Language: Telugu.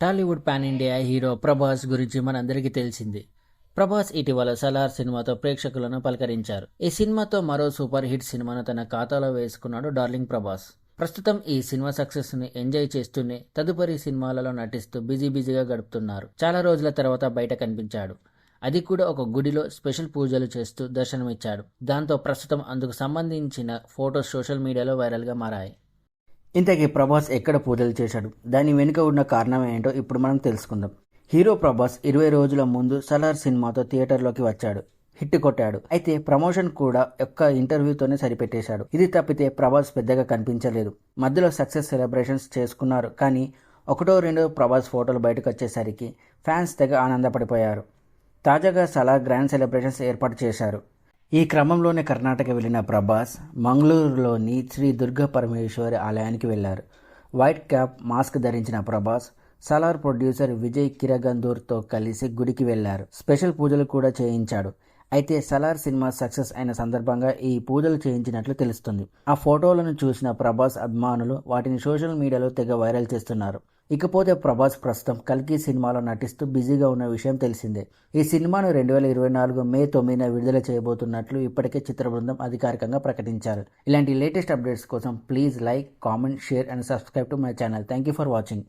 Tollywood pan India hero Prabhas గురించి మనందరికీ తెలిసింది. ప్రభాస్ ఇటీవల సలార్ సినిమాతో ప్రేక్షకులను పలకరించారు. ఈ సినిమాతో మరో సూపర్ హిట్ సినిమాను తన ఖాతాలో వేసుకున్నాడు డార్లింగ్ ప్రభాస్. ప్రస్తుతం ఈ సినిమా సక్సెస్ని ఎంజాయ్ చేస్తూనే తదుపరి సినిమాలలో నటిస్తూ బిజీ బిజీగా గడుపుతున్నారు. చాలా రోజుల తర్వాత బయట కనిపించాడు. అది కూడా ఒక గుడిలో స్పెషల్ పూజలు చేస్తూ దర్శనమిచ్చాడు. దాంతో ప్రస్తుతం అందుకు సంబంధించిన ఫోటోస్ సోషల్ మీడియాలో వైరల్గా మారాయి. ఇంతకీ ప్రభాస్ ఎక్కడ పూజలు చేశాడు? దాని వెనుక ఉన్న కారణం ఏంటో ఇప్పుడు మనం తెలుసుకుందాం. హీరో ప్రభాస్ ఇరవై రోజుల ముందు సలార్ సినిమాతో థియేటర్లోకి వచ్చాడు. హిట్ కొట్టాడు. అయితే ప్రమోషన్ కూడా ఒక్క ఇంటర్వ్యూతోనే సరిపెట్టేశాడు. ఇది తప్పితే ప్రభాస్ పెద్దగా కనిపించలేదు. మధ్యలో సక్సెస్ సెలబ్రేషన్స్ చేసుకున్నారు. కానీ ఒకటో రెండో ప్రభాస్ ఫోటోలు బయటకు వచ్చేసరికి ఫ్యాన్స్ తెగ ఆనందపడిపోయారు. తాజాగా సలార్ గ్రాండ్ సెలబ్రేషన్స్ ఏర్పాటు చేశారు. ఈ క్రమంలోనే కర్ణాటక వెళ్ళిన ప్రభాస్ మంగళూరులోని శ్రీ దుర్గా పరమేశ్వరి ఆలయానికి వెళ్ళారు వైట్ క్యాప్ మాస్క్ ధరించిన ప్రభాస్ సలార్ ప్రొడ్యూసర్ విజయ్ కిరగందూర్తో కలిసి గుడికి వెళ్ళారు స్పెషల్ పూజలు కూడా చేయించాడు. అయితే సలార్ సినిమా సక్సెస్ అయిన సందర్భంగా ఈ పూజలు చేయించినట్లు తెలుస్తుంది. ఆ ఫోటోలను చూసిన ప్రభాస్ అభిమానులు వాటిని సోషల్ మీడియాలో తెగ వైరల్ చేస్తున్నారు. ఇకపోతే ప్రభాస్ ప్రస్తుతం కల్కి సినిమాలో నటిస్తూ బిజీగా ఉన్న విషయం తెలిసిందే. ఈ సినిమాను రెండు వేల ఇరవై నాలుగు మే తొమ్మిదిన విడుదల చేయబోతున్నట్లు ఇప్పటికే చిత్ర బృందం అధికారికంగా ప్రకటించారు. ఇలాంటి లేటెస్ట్ అప్డేట్స్ కోసం please like comment share and subscribe to my channel. Thank you for watching.